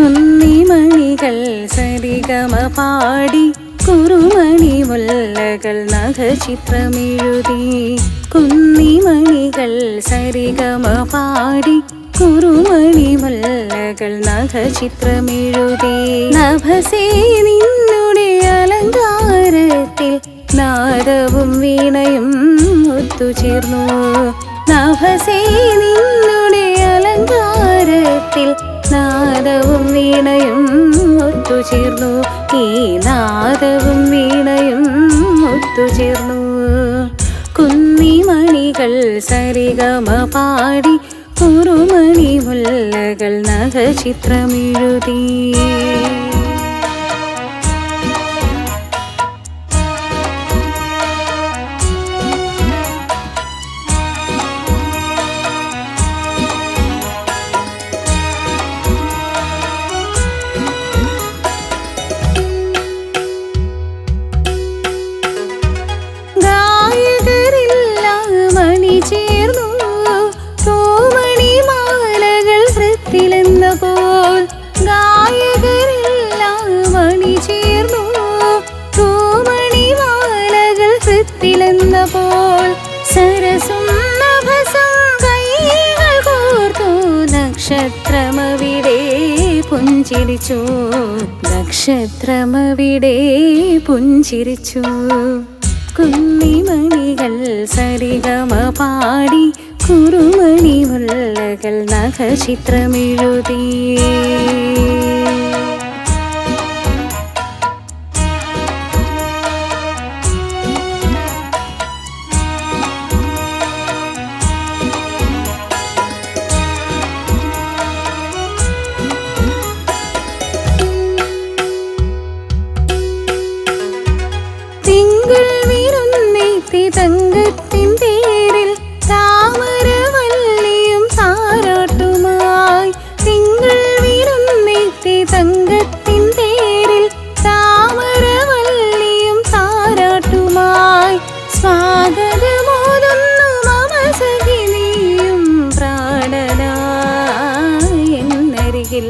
കുന്നിമണികൾ സരിഗമ പാടി കുറുമണി മുല്ലകൾ നഖചിത്രമെഴുതി. കുന്നിമണികൾ സരിഗമ പാടി കുറുമണി മുല്ലകൾ നഖചിത്രമെഴുതി. നഭസേ നിന്നുടെ അലങ്കാരത്തിൽ നാദവും വീണയും ഒത്തുചേർന്നു. നഭസേ നിന്നുടെ വീണയും ഒത്തുചേർന്നു. ഈ നാദവും വീണയും ഒത്തുചേർന്നു. കുന്നിമണികൾ സരിഗമ പാടി കുറുമണി മുല്ലകൾ നഖചിത്രമെഴുതി. ചേർന്നു. തോമണി മാലകൾ വൃത്തിലെന്ന പോൽ ഗായകരെല്ലാം അണി ചേർന്നു തോമണി മാലകൾ വൃത്തിലെന്ന പോൽ സരസും നക്ഷത്രമവിടെ പുഞ്ചിരിച്ചു. നക്ഷത്രമവിടെ പുഞ്ചിരിച്ചു. കുന്നിമണികൾ സരിഗമ പാടി കുറുമണി മുല്ലകൾ നഖചിത്രമെഴുതി. തിങ്കൾ വിരുന്നേത്തി തങ്കത്തിൻ തേരിൽ താമരവല്ലിയും താരാട്ടുമായി. തിങ്കൾ വിരുന്നേത്തി തങ്കത്തിൻ തേരിൽ താമരവല്ലിയും താരാട്ടുമായി. സ്വാഗതമോതുന്നു മമ സഖിനിയും പ്രാണനായി എന്നരികിൽ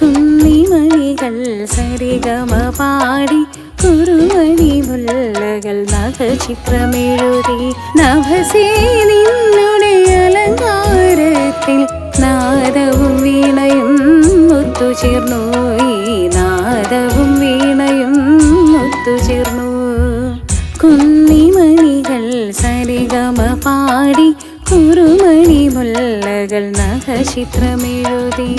കുന്നിമണികൾ സരിഗമ പാടി കുറുമണി മുല്ലകൾ നഖചിത്രമെഴുതി നഭസേ നിന്നുടെ അലങ്കാരത്തിൽ നാദവും വീണയും ഒത്തുചേർന്നു. ഈ നാദവും വീണയും ഒത്തുചേർന്നു. കുന്നിമണികൾ സരിഗമ പാടി കുറുമണി മുല്ലകൾ നഖചിത്രമെഴുതി.